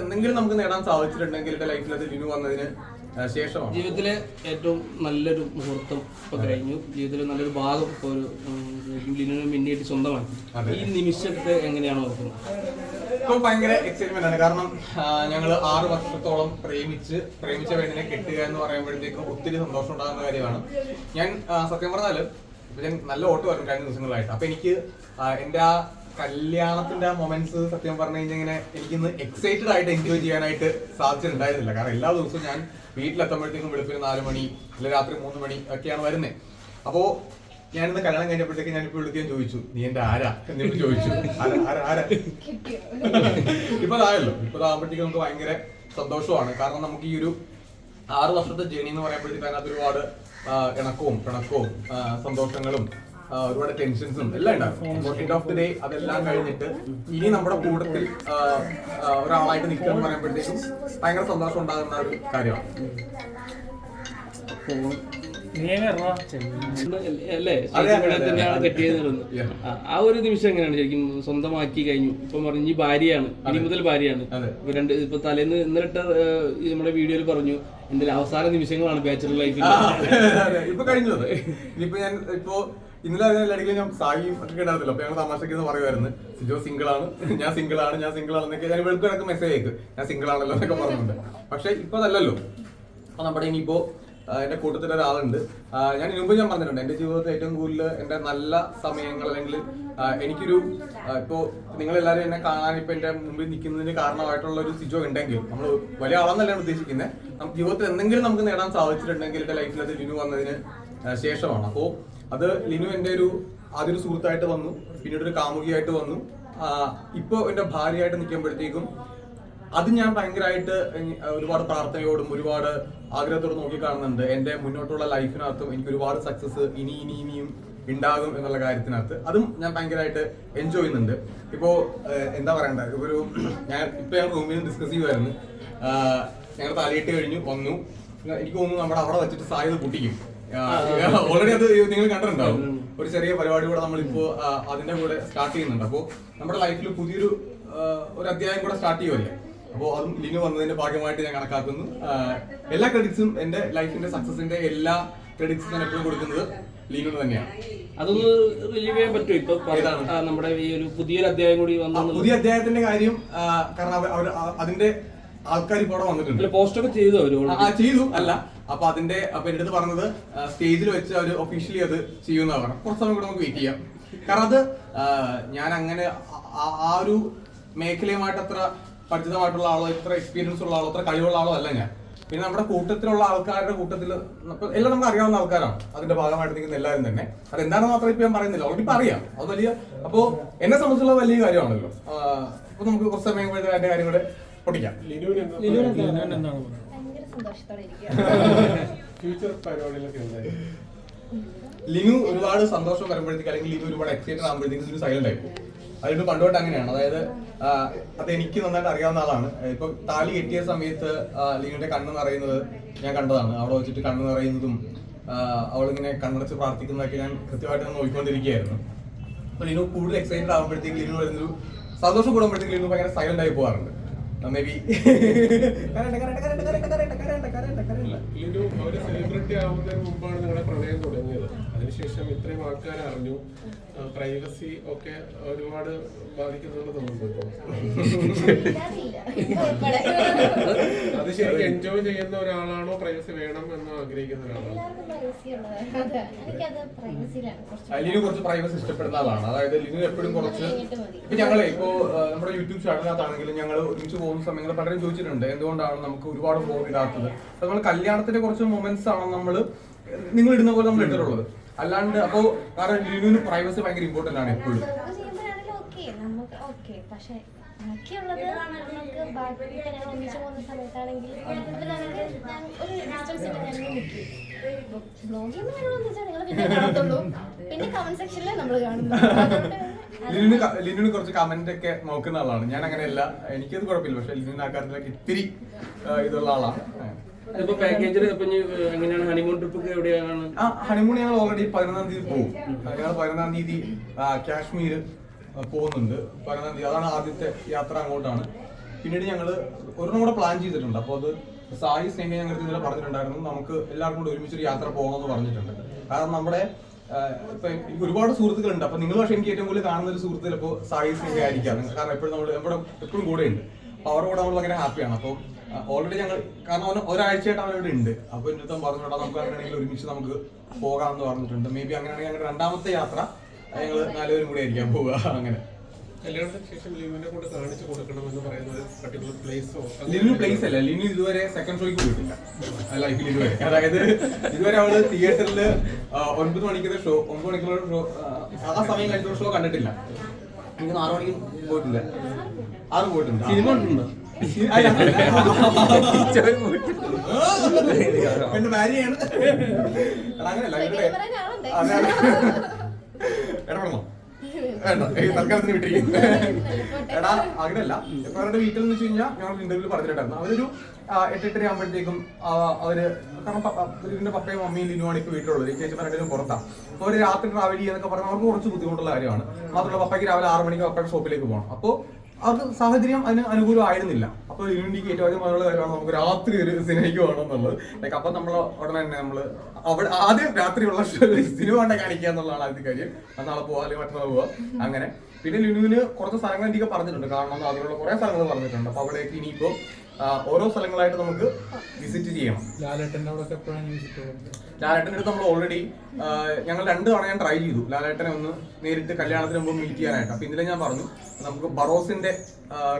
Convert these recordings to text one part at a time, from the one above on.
എന്തെങ്കിലും നമുക്ക് നേടാൻ സാധിച്ചിട്ടുണ്ടെങ്കിൽ എന്റെ ലൈഫിൽ അത് ലിനു വന്നതിന് ശേഷമാണ്? ജീവിതത്തിലെ ഏറ്റവും നല്ലൊരു മുഹൂർത്തം ഇപ്പൊ കഴിഞ്ഞു. ജീവിതത്തിലെ നല്ലൊരു ഭാഗം ഇപ്പൊ ഒരു ലിനുവിന് മിന്നിയിട്ട് സ്വന്തമാക്കി ഈ നിമിഷത്തെ എങ്ങനെയാണ് ഓർക്കുന്നത്? ഇപ്പൊ ഭയങ്കര എക്സൈറ്റ്മെന്റ് ആണ്. കാരണം ഞങ്ങൾ ആറ് വർഷത്തോളം പ്രേമിച്ച് പ്രേമിച്ച പെണ്ണിനെ കെട്ടുക എന്ന് പറയുമ്പോഴത്തേക്കും ഒത്തിരി സന്തോഷം ഉണ്ടാകുന്ന കാര്യമാണ്. ഞാൻ സത്യം പറഞ്ഞാൽ ഇപ്പൊ ഞാൻ നല്ല ഓട്ട് വരും കഴിഞ്ഞ ദിവസങ്ങളായിട്ട്. അപ്പൊ എനിക്ക് എന്റെ ആ കല്യാണത്തിന്റെ ആ മൊമെന്റ്സ് സത്യം പറഞ്ഞു കഴിഞ്ഞാൽ ഇങ്ങനെ എനിക്കിന്ന് എക്സൈറ്റഡ് ആയിട്ട് എൻജോയ് ചെയ്യാനായിട്ട് സാധിച്ചിട്ടുണ്ടായിരുന്നില്ല കാരണം എല്ലാ ദിവസവും ഞാൻ വീട്ടിലെത്തുമ്പോഴത്തേക്കും വെളുപ്പിന് നാല് മണി അല്ലെങ്കിൽ രാത്രി മൂന്ന് മണി ഒക്കെയാണ് വരുന്നത് അപ്പോ ഞാനിന്ന് കല്യാണം കഴിഞ്ഞപ്പോഴത്തേക്ക് ഞാനിപ്പോ വിളിക്കാൻ ചോദിച്ചു നീ എന്റെ ആരാ? എന്നിട്ട് ചോദിച്ചു. ആരാ? ആരാ? ആരാ? ഇപ്പൊ അതായല്ലോ ഇപ്പൊ അതാകുമ്പോഴത്തേക്ക് നമുക്ക് ഭയങ്കര സന്തോഷമാണ്. കാരണം നമുക്ക് ഈ ഒരു ആറ് വർഷത്തെ ജേണി എന്ന് പറയുമ്പോഴത്തേക്ക് അതിനകത്ത് ഒരുപാട് ഇണക്കവും പിണക്കവും സന്തോഷങ്ങളും ഒരുപാട് ടെൻഷൻസും എല്ലാം ഉണ്ടാകും. എൻഡ് ഓഫ് ദി ഡേ അതെല്ലാം കഴിഞ്ഞിട്ട് ഇനി നമ്മുടെ കൂട്ടത്തിൽ ഒരാളായിട്ട് നിൽക്കുക എന്ന് പറയുമ്പോഴത്തേക്കും ഭയങ്കര സന്തോഷം ഉണ്ടാകുന്ന ഒരു കാര്യമാണ്. ആ, ഒരു നിമിഷം എങ്ങനെയാണ് ശരിക്കും സ്വന്തമാക്കി കഴിഞ്ഞു? ഇപ്പൊ പറഞ്ഞു ഈ ഭാര്യയാണ്. ഇനി മുതൽ ഭാര്യയാണ്. ഇപ്പൊ രണ്ട് ഇപ്പൊ തലേന്ന് ഇന്നലിട്ട് ഈ നമ്മുടെ വീഡിയോയിൽ പറഞ്ഞു എന്തെങ്കിലും അവസാന നിമിഷങ്ങളാണ് ബാച്ചലർ ലൈഫിൽ ഇപ്പൊ കഴിഞ്ഞു അത്. ഇനിയിപ്പോ ഞാൻ ഇപ്പോ ഇന്നലെ അതിനിടയിൽ ഞാൻ സായിയും ഒക്കെ ഉണ്ടായിരുന്നില്ല അപ്പൊ ഞങ്ങൾ തമാശക്ക് എന്ന് പറയുമായിരുന്നു സിജോ സിംഗിൾ ആണ് ഞാൻ സിംഗിൾ ആണ് ഞാൻ സിംഗിൾ ആണെന്നൊക്കെ ഞാൻ വെളുക്കും ഇടയ്ക്ക് മെസ്സേജ് അയക്കും. ഞാൻ സിംഗിൾ ആണല്ലോ എന്നൊക്കെ പറഞ്ഞിട്ടുണ്ട് പക്ഷെ ഇപ്പൊ അതല്ലല്ലോ. അപ്പൊ നമ്മുടെ ഇനിയിപ്പോ എന്റെ കൂട്ടത്തിൽ ഒരാളുണ്ട്. ഞാൻ മുമ്പ് ഞാൻ പറഞ്ഞിട്ടുണ്ട് എന്റെ ജീവിതത്തിൽ ഏറ്റവും കൂടുതൽ എന്റെ നല്ല സമയങ്ങൾ അല്ലെങ്കിൽ എനിക്കൊരു ഇപ്പോ നിങ്ങൾ എല്ലാവരും എന്നെ കാണാൻ ഇപ്പൊ എന്റെ മുമ്പിൽ നിൽക്കുന്നതിന് കാരണമായിട്ടുള്ള ഒരു സിജോ ഉണ്ടെങ്കിൽ നമ്മൾ വലിയ ആളെന്നല്ലാണ് ഉദ്ദേശിക്കുന്നത് നമുക്ക് ജീവിതത്തിൽ എന്തെങ്കിലും നമുക്ക് നേടാൻ സാധിച്ചിട്ടുണ്ടെങ്കിൽ എന്റെ ലൈഫിൽ അത് ലിനു വന്നതിന് ശേഷമാണ്. അപ്പോ അത് ലിനു എന്റെ ഒരു ആദ്യം ഒരു സുഹൃത്തായിട്ട് വന്നു പിന്നീട് ഒരു കാമുകിയായിട്ട് വന്നു. ഇപ്പൊ എന്റെ ഭാര്യയായിട്ട് നിൽക്കുമ്പോഴത്തേക്കും അത് ഞാൻ ഭയങ്കരമായിട്ട് ഒരുപാട് പ്രാർത്ഥനയോടും ഒരുപാട് ആഗ്രഹത്തോടും നോക്കി കാണുന്നുണ്ട്. എന്റെ മുന്നോട്ടുള്ള ലൈഫിനകത്തും എനിക്ക് ഒരുപാട് സക്സസ് ഇനി ഇനി ഇനിയും ഉണ്ടാകും എന്നുള്ള കാര്യത്തിനകത്ത് അതും ഞാൻ ഭയങ്കരമായിട്ട് എൻജോയ് ചെയ്യുന്നുണ്ട്. ഇപ്പോ എന്താ പറയണ്ട? ഒരു ഞാൻ ഇപ്പൊ ഞാൻ റൂമിൽ നിന്ന് ഡിസ്കസ് ചെയ്യുമായിരുന്നു ഞങ്ങൾ തലയിട്ട് കഴിഞ്ഞു വന്നു. എനിക്ക് തോന്നുന്നു നമ്മുടെ അവിടെ വെച്ചിട്ട് സായത് പൊട്ടിക്കും. ഓൾറെഡി അത് നിങ്ങൾ കണ്ടിട്ടുണ്ടാവും. ഒരു ചെറിയ പരിപാടി കൂടെ നമ്മളിപ്പോ അതിന്റെ കൂടെ സ്റ്റാർട്ട് ചെയ്യുന്നുണ്ട്. അപ്പോ നമ്മുടെ ലൈഫിൽ പുതിയൊരു ഒരു അധ്യായം കൂടെ സ്റ്റാർട്ട് ചെയ്യുമല്ലേ അപ്പോ അതും ലിനു വന്നതിന്റെ ഭാഗമായിട്ട് ഞാൻ കണക്കാക്കുന്നു. എല്ലാ ക്രെഡിറ്റ്സും എന്റെ ലൈഫിന്റെ സക്സസിന്റെ എല്ലാ ക്രെഡിറ്റ്സും ഞാൻ എപ്പോഴും കൊടുക്കുന്നത് തന്നെയാണ്. അതൊന്ന് റിലീവ് ചെയ്യാൻ പറ്റും ഇപ്പൊ നമ്മുടെ ഈ ഒരു പുതിയൊരു അധ്യായം കൂടി വന്നു പുതിയ അധ്യായത്തിന്റെ കാര്യം കാരണം അവർ അവർ അതിന്റെ ആൾക്കാർ ഇപ്പോൾ വന്നിട്ടുണ്ട്. പോസ്റ്റൊക്കെ ചെയ്തു ആ, ചെയ്തു. അല്ല അപ്പൊ അതിന്റെ അപ്പൊ എന്റെ അടുത്ത് പറഞ്ഞത് സ്റ്റേജിൽ വെച്ച് അവർ ഒഫീഷ്യലി അത് ചെയ്യുന്ന പറഞ്ഞു. കുറച്ച് സമയം കൂടെ നമുക്ക് വെയിറ്റ് ചെയ്യാം. കാരണം അത് ഞാൻ അങ്ങനെ ആ- ഒരു മേഖലയുമായിട്ട് അത്ര പരിചിതമായിട്ടുള്ള ആളോ ഇത്ര എക്സ്പീരിയൻസ് ഉള്ള ആളോ അത്ര കഴിവുള്ള ആളോ അല്ല ഞാൻ. പിന്നെ നമ്മുടെ കൂട്ടത്തിലുള്ള ആൾക്കാരുടെ കൂട്ടത്തിൽ എല്ലാം നമുക്ക് അറിയാവുന്ന ആൾക്കാരാണ്. അതിന്റെ ഭാഗമായിട്ട് നിൽക്കുന്ന എല്ലാവരും തന്നെ. അത് എന്താണെന്ന് മാത്രം ഇപ്പൊ ഞാൻ പറയുന്നില്ല. ഓൾറെഡി ഇപ്പൊ അറിയാം. അത് വലിയ അപ്പോ എന്നെ സംബന്ധിച്ചുള്ള വലിയ കാര്യമാണല്ലോ. അപ്പൊ നമുക്ക് കുറച്ച് സമയം കഴിഞ്ഞ അതിന്റെ കാര്യം കൂടെ പൊട്ടിക്കാം. ലിനു ഒരുപാട് സന്തോഷം വരുമ്പോഴത്തേക്ക് അല്ലെങ്കിൽ ലിനു ഒരുപാട് എക്സൈറ്റഡ് ആകുമ്പോഴത്തേക്ക് ലിനു സൈലന്റ് ആയി പോകും. അതിന് പണ്ടോട്ട് അങ്ങനെയാണ്. അതായത് അത് എനിക്ക് നന്നായിട്ട് അറിയാവുന്ന ആളാണ്. ഇപ്പൊ താലി കെട്ടിയ സമയത്ത് ലിനുവിന്റെ കണ്ണ് നിറയുന്നത് ഞാൻ കണ്ടതാണ്. അവിടെ വെച്ചിട്ട് കണ്ണ് നിറയുന്നതും അവളിങ്ങനെ കണ്ണടച്ച് പ്രാർത്ഥിക്കുന്നതൊക്കെ ഞാൻ കൃത്യമായിട്ട് നോക്കിക്കൊണ്ടിരിക്കുകയായിരുന്നു. അപ്പൊ ലിനു കൂടുതൽ എക്സൈറ്റഡ് ആകുമ്പോഴത്തേക്ക് ലിനു വരുന്നൊരു സന്തോഷം കൂടുമ്പോഴത്തേക്ക് ലിനു ഭയങ്കര സൈലന്റ് ആയി പോകാറുണ്ട്. മേ ബി സെലിബ്രിറ്റി ആവുന്നതിന് മുമ്പാണ് നിങ്ങളുടെ പ്രണയം തുടങ്ങിയത്. അതിനുശേഷം ഇത്രയും ആൾക്കാർ അറിഞ്ഞു. പ്രൈവസി ഒക്കെ ഒരുപാട് ബാധിക്കുന്നുണ്ട് തോന്നുന്നു അത് ശരിക്കും എൻജോയ് ചെയ്യുന്ന ഒരാളാണോ പ്രൈവസി വേണം എന്ന് ആഗ്രഹിക്കുന്ന ഒരാളാണോ? ലിനു കുറച്ച് പ്രൈവസി ഇഷ്ടപ്പെടുന്ന ആളാണ്. അതായത് ലിനു എപ്പോഴും കുറച്ച് ഇപ്പൊ ഞങ്ങളെ ഇപ്പോ നമ്മുടെ യൂട്യൂബ് ചാനലിനകത്താണെങ്കിലും ഞങ്ങൾ ഒരുമിച്ച് പോകുന്ന സമയങ്ങൾ പലരും ചോദിച്ചിട്ടുണ്ട്. എന്തുകൊണ്ടാണ് നമുക്ക് ഒരുപാട് ഫോൺ ഇടാത്തത്? നമ്മൾ കല്യാണത്തിന്റെ കുറച്ച് മൊമെന്റ്സ് ആണ് നമ്മൾ നിങ്ങൾ ഇടുന്ന പോലെ നമ്മൾ ഇട്ടിട്ടുള്ളത്. അല്ലാണ്ട് അപ്പോ കാരണം ലിനുവിന് പ്രൈവസി ഭയങ്കര ഇമ്പോർട്ടന്റ് ആണ് എപ്പോഴും. നമുക്ക് ചെയ്യുമ്പോഴാണെങ്കിലും ഓക്കെ നമുക്ക് ഓക്കെ പക്ഷെ ബാക്കിയുള്ളത് നമുക്ക് ബാക്കി ഇപ്പൊ ഞങ്ങൾ ഒന്നിച്ച് പോകുന്ന സമയത്താണെങ്കിൽ കൂടുതലാണെങ്കിൽ ഞാൻ ഒരു ഡിസ്റ്റൻസ് ഇട്ട് ഞാൻ മുക്കി ബ്ലോഗ് ചെയ്യുമ്പോൾ ഞങ്ങൾ ഒന്നിച്ചാണ് ഞങ്ങൾ പിന്നെ കാണത്തുള്ളൂ. പിന്നെ കമന്റ് സെക്ഷനിലെ നമ്മൾ കാണുന്നു. ലിനുവിന് ലിനുവിന് കുറച്ച് കമന്റ് ഒക്കെ നോക്കുന്ന ആളാണ്. ഞാൻ അങ്ങനെയല്ല. എനിക്കത് കുഴപ്പമില്ല. പക്ഷെ ലിനുവിന് ആ കാര്യത്തിലൊക്കെ ഇത്തിരി ഇതുള്ള ആളാണ്. എങ്ങനെയാണ് ഹണിമൂൺ ട്രിപ്പ് ആ ഞങ്ങൾ ഓൾറെഡി പതിനൊന്നാം തീയതി പോകും ഞങ്ങൾ പതിനൊന്നാം തീയതി കാശ്മീർ പോകുന്നുണ്ട്. പതിനൊന്നാം തീയതി അതാണ് ആദ്യത്തെ യാത്ര അങ്ങോട്ടാണ്. പിന്നീട് ഞങ്ങൾ ഒരെണ്ണം കൂടെ പ്ലാൻ ചെയ്തിട്ടുണ്ട്. അപ്പോൾ അത് സായി സ്നേഹ ഞങ്ങൾ ഇന്നലെ പറഞ്ഞിട്ടുണ്ടായിരുന്നു. നമുക്ക് എല്ലാവർക്കും കൂടെ ഒരുമിച്ചൊരു യാത്ര പോകണമെന്ന് പറഞ്ഞിട്ടുണ്ട്. കാരണം നമ്മുടെ എനിക്ക് ഒരുപാട് സുഹൃത്തുക്കളുണ്ട്. അപ്പൊ നിങ്ങൾ പക്ഷേ എനിക്ക് ഏറ്റവും കൂടുതൽ കാണുന്ന ഒരു സുഹൃത്ത് ചിലപ്പോൾ സായി സ്നേഹ ആയിരിക്കാം. കാരണം എപ്പോഴും നമ്മൾ എപ്പോഴും കൂടെ ഉണ്ട് അപ്പൊ അവരുടെ നമ്മൾ ഭയങ്കര ഹാപ്പിയാണ് അപ്പോൾ ഓൾറെഡി ഞങ്ങൾ കാരണം അവന് ഒരാഴ്ചയായിട്ട് അവൻ ഇവിടെ ഉണ്ട്. അപ്പൊ എന്റെ അടുത്ത് പറഞ്ഞു നമുക്ക് അങ്ങനെയാണെങ്കിൽ ഒരുമിച്ച് നമുക്ക് പോകാമെന്ന് പറഞ്ഞിട്ടുണ്ട്. മേ ബി അങ്ങനെയാണെങ്കിൽ ഞങ്ങളുടെ രണ്ടാമത്തെ യാത്ര ഞങ്ങൾ നാലുപേരും കൂടി ആയിരിക്കാം പോവുക. അങ്ങനെ. കല്യാണത്തിന് ശേഷം ലിവിനെ കൊണ്ട് കാണിച്ചു കൊടുക്കണം എന്ന് പറയുന്ന ഒരു പർട്ടിക്കുലർ പ്ലേസോ ലിനു പ്ലേസ് അല്ല. ലിനു ഇതുവരെ സെക്കൻഡ് ഷോയ്ക്ക് പോയിട്ടില്ല. ലൈഫിൽ ഇതുവരെ. അതായത് ഇതുവരെ അവൾ തിയേറ്ററിൽ ഒൻപത് മണിക്കുള്ള ഷോ ഒമ്പത് മണിക്കുള്ള ഷോ ആ സമയം കഴിഞ്ഞ ഷോ കണ്ടിട്ടില്ല. എനിക്ക് ആറ് മണിക്ക് പോയിട്ടില്ല. ആറ് പോയിട്ടുണ്ട്. സിനിമ അല്ല. എന്റെ ഭാര്യയാണ് അങ്ങനെയല്ല. ഇടപെടണോ വേണ്ട തൽക്കാലത്തിന് വിട്ടിരിക്കും എടാ അങ്ങനെയല്ല ഇപ്പൊ അവരുടെ വീട്ടിൽ എന്ന് വെച്ച് കഴിഞ്ഞാൽ ഞങ്ങൾ ഇന്റർവ്യൂ പറഞ്ഞിട്ടുണ്ടായിരുന്നു അവരൊരു എട്ടെട്ടര ആകുമ്പോഴത്തേക്കും അവർ കാരണം ഇതിന്റെ പപ്പയും മമ്മിയും ലിനുവാണ് ഇപ്പൊ വീട്ടിലുള്ളത് ചേച്ചിമാർ രണ്ടുപേരും പുറത്താണ് അപ്പൊ അവർ രാത്രി ട്രാവൽ ചെയ്യാന്നൊക്കെ പറഞ്ഞാൽ അവർക്ക് കുറച്ച് ബുദ്ധിമുട്ടുള്ള കാര്യമാണ് മാത്രമല്ല പപ്പയ്ക്ക് രാവിലെ ആറ് മണിക്ക് പപ്പയുടെ ഷോപ്പിലേക്ക് പോകണം അപ്പോൾ അവർക്ക് സാഹചര്യം അതിന് അനുകൂലമായിരുന്നില്ല. അപ്പോൾ യൂണിറ്റിക്ക് ഏറ്റവും ആദ്യം പറഞ്ഞുള്ള കാര്യമാണ് നമുക്ക് രാത്രി ഒരു സിനിമയ്ക്ക് വേണം എന്നുള്ളത്. ലൈക്ക് അപ്പൊ നമ്മൾ ഉടനെ തന്നെ നമ്മൾ അവിടെ ആദ്യം രാത്രിയുള്ള സിനിമ കണ്ട കാണിക്കുക എന്നുള്ളതാണ് ആദ്യത്തെ കാര്യം. അത് നാളെ പോവാ അല്ലെങ്കിൽ മറ്റന്നാൾ പോവാ. അങ്ങനെ. പിന്നെ ലിനുവിന് കുറച്ച് സ്ഥലങ്ങൾ എനിക്ക് പറഞ്ഞിട്ടുണ്ട്. കാരണം അതിലുള്ള കുറെ സ്ഥലങ്ങൾ പറഞ്ഞിട്ടുണ്ട്. അപ്പൊ അവിടേക്ക് ഇനിയിപ്പോ ഓരോ സ്ഥലങ്ങളായിട്ട് നമുക്ക് വിസിറ്റ് ചെയ്യണം. ലാലേട്ടന്റെ അടുത്ത് നമ്മൾ ഓൾറെഡി ഞങ്ങൾ രണ്ട് തവണ ഞാൻ ട്രൈ ചെയ്തു. ലാലേട്ടനെ ഒന്ന് നേരിട്ട് കല്യാണത്തിന് മുമ്പ് മീറ്റ് ചെയ്യാനായിട്ട്. അപ്പൊ ഇന്നലെ ഞാൻ പറഞ്ഞു നമുക്ക് ബറോസിന്റെ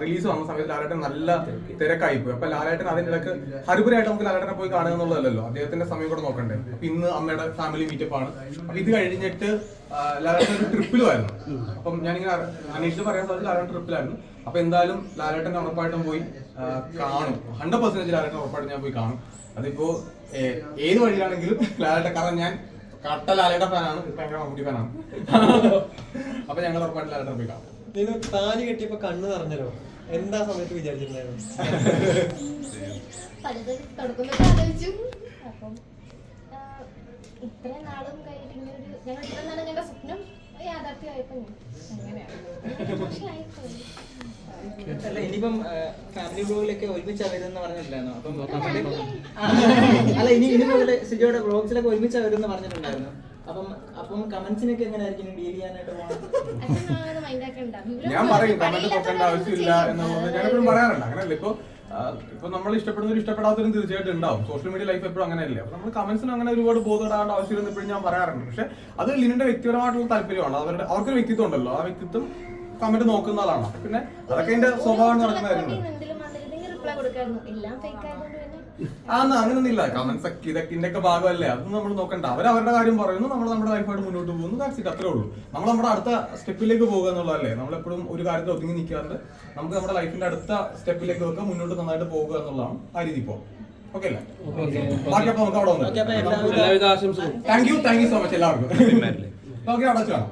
റിലീസ് വന്ന സമയത്ത് ലാലേട്ടൻ നല്ല തിരക്കായി പോയി അപ്പൊ ലാലേട്ടൻ അതിന്റെ ഇടയ്ക്ക് ഹരിപുരായിട്ട് നമുക്ക് ലാലേട്ടനെ പോയി കാണുക എന്നുള്ളതല്ലോ അദ്ദേഹത്തിന്റെ സമയം കൂടെ നോക്കണ്ടേ. അപ്പൊ ഇന്ന് അമ്മയുടെ ഫാമിലി മീറ്റപ്പ് ആണ്. അപ്പൊ ഇത് കഴിഞ്ഞിട്ട് ലാലേട്ടൻ ഒരു ട്രിപ്പിലുമായിരുന്നു. അപ്പം ഞാനിങ്ങനെ അന്വേഷിച്ച് പറയാൻ സാധിച്ചു ലാലേട്ടൻ ട്രിപ്പിലായിരുന്നു. അപ്പൊ എന്തായാലും ലാലേട്ടൻ ഉറപ്പായിട്ടും പോയി കാണും. ഹൺഡ്രഡ് പെർസെന്റേജ് ലാലേട്ടൻ ഉറപ്പായിട്ട് ഞാൻ പോയി കാണും. അതിപ്പോ ഏത് വഴിയിലാണെങ്കിലും ലാലേട്ടൻ കാരണം ഞാൻ കട്ട ലാലേട്ട ഫാനാണ് ഭയങ്കര മമ്മൂട്ടി ഫാനാണ് അപ്പൊ ഞങ്ങൾ ഉറപ്പായിട്ട് ലാലേട്ടൻ പോയി കാണും. നീನು താലി കെട്ടിയപ്പോ കണ്ണ് നിറഞ്ഞല്ലോ. എന്താ സമയത്ത് വിചാരിച്ചിട്ടുണ്ടായിരുന്നു? ഇത്രയും നാളും കഴിഞ്ഞിട്ട് ഞങ്ങൾ നാളും ഞങ്ങളുടെ സ്വപ്നം യാഥാർത്ഥ്യമായപ്പോ മോശമായിപ്പോയി. അല്ല ഇനിയിപ്പം ഫാമിലി ബ്ലോഗിലൊക്കെ ഒരുമിച്ച് പറഞ്ഞിട്ടില്ലായിരുന്നു? അപ്പം അല്ല ഇനി ഇനി മുതൽ സിജോയുടെ ബ്ലോഗ്സിലൊക്കെ ഒരുമിച്ച് വരുമെന്ന് പറഞ്ഞിട്ടുണ്ടായിരുന്നു? അപ്പം അപ്പം കമന്റ്സിനൊക്കെ എങ്ങനെയായിരിക്കും ഡീൽ ചെയ്യാനായിട്ട് പോകുന്നത് ഞാൻ പറയും കമന്റ് നോക്കേണ്ട ആവശ്യമില്ല. എന്നുള്ളത് ഞാൻ എപ്പോഴും പറയാറുണ്ട്. അങ്ങനെയല്ല ഇപ്പൊ ഇപ്പൊ നമ്മൾ ഇഷ്ടപ്പെടുന്നവർ ഇഷ്ടപ്പെടാത്തവരും തീർച്ചയായിട്ടും ഉണ്ടാവും. സോഷ്യൽ മീഡിയ ലൈഫ് എപ്പോഴും അങ്ങനെയല്ലേ? അപ്പൊ നമ്മൾ കമന്റ്സിന് അങ്ങനെ ഒരുപാട് ബോധപ്പെടാണ്ട് ആവശ്യമില്ലെന്ന് എപ്പോഴും ഞാൻ പറയാറുണ്ട്. പക്ഷെ അത് ലിനിന്റെ വ്യക്തിപരമായിട്ടുള്ള താല്പര്യമാണ്. അവരുടെ അവർക്കൊരു വ്യക്തിത്വം ഉണ്ടല്ലോ. ആ വ്യക്തിത്വം കമന്റ് നോക്കുന്ന ആളാണ്. പിന്നെ അതൊക്കെ എന്റെ സ്വഭാവം നടക്കുന്ന കാര്യങ്ങളാണ് ആന്ന് അങ്ങനൊന്നില്ല കമന്റ് കമന്റ്സ് ഒക്കെ ഇതൊക്കെ ഭാഗമല്ലേ? അതൊന്നും നമ്മൾ നോക്കണ്ട. അവർ അവരുടെ കാര്യം പറയുന്നു നമ്മൾ നമ്മുടെ ലൈഫായിട്ട് മുന്നോട്ട് പോകുന്നു. ദാറ്റ്സ് ഇറ്റ് അത്രേ ഉള്ളൂ. നമ്മൾ നമ്മുടെ അടുത്ത സ്റ്റെപ്പിലേക്ക് പോകുക എന്നുള്ളതല്ലേ? നമ്മളെപ്പോഴും ഒരു കാര്യത്തിൽ ഒതുങ്ങി നിൽക്കാണ്ട് നമുക്ക് നമ്മുടെ ലൈഫിന്റെ അടുത്ത സ്റ്റെപ്പിലേക്ക് ഒക്കെ മുന്നോട്ട് നന്നായിട്ട് പോകുക എന്നുള്ളതാണ് ആ രീതി ഇപ്പോ ഓക്കെ അല്ലേ? ബാക്കി അപ്പൊ നമുക്ക് അവിടെ വന്നു. Thank you thank you so much എല്ലാവർക്കും. ഓക്കെ അവിടെ വെച്ച്. കാണാം